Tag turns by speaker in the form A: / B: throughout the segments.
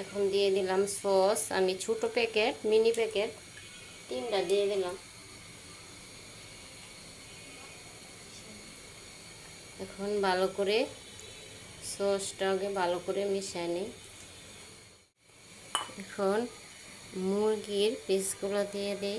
A: এখন দিয়ে দিলাম সস, আমি ছোট প্যাকেট মিনি প্যাকেট তিনটা দিয়ে দিলাম। এখন ভালো করে সসটাকে ভালো করে মিশিয়ে নিই। এখন মুরগির পিসগুলো দিয়ে দিই।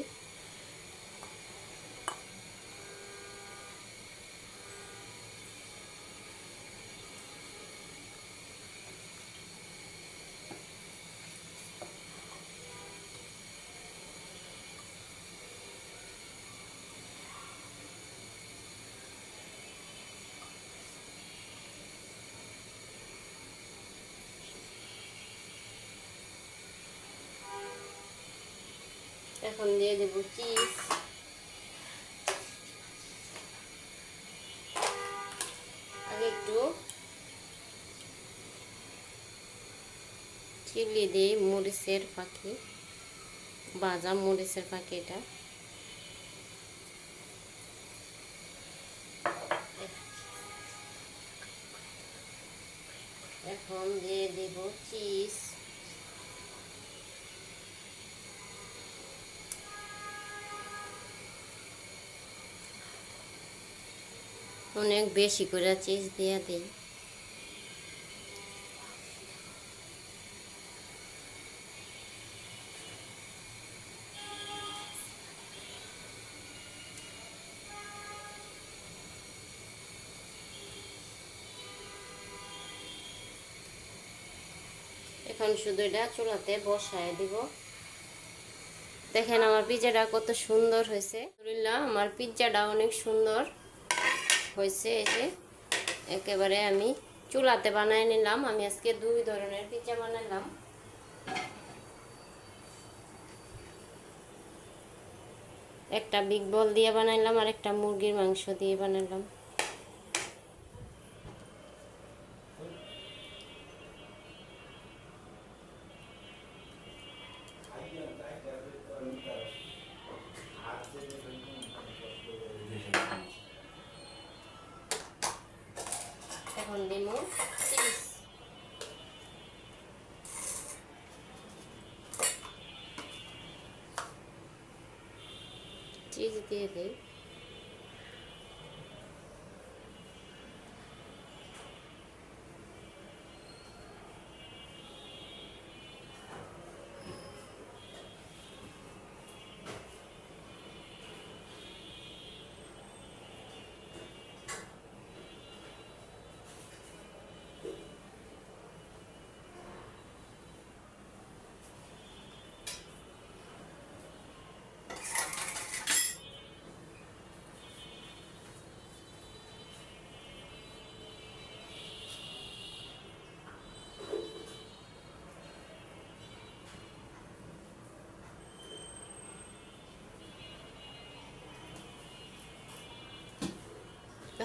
A: এখন দিয়ে দেবো চিজ। আগে একটু চিলি দিই, মরিচের পাখি ভাজা মরিচের পাখি এটা। এখন দিয়ে দেব চিজ। অনেক বেশি করে চিজ দিয়ে দিই। এখন শুধু এটা চুলাতে বসায় দিব। দেখেন আমার পিৎজাটা কত সুন্দর হয়েছে। আমার পিৎজাটা অনেক সুন্দর। হয়েছে এই যে, একেবারে আমি চুলাতে বানাই নিলাম। আমি আজকে দুই ধরনের পিৎজা বানালাম। একটা বিগ বল দিয়ে বানাইলাম আর একটা মুরগির মাংস দিয়ে বানালাম। এখন দিব চিজ চিজ দিয়ে দিই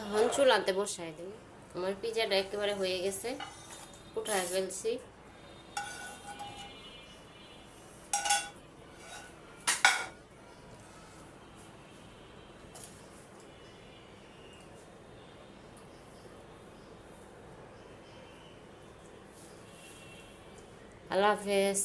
A: এখন চুলাতে বসাই দিন আমার পিজাটা একেবারে হয়ে গেছে উঠায় ফেলছি। আল্লাহ হাফেজ।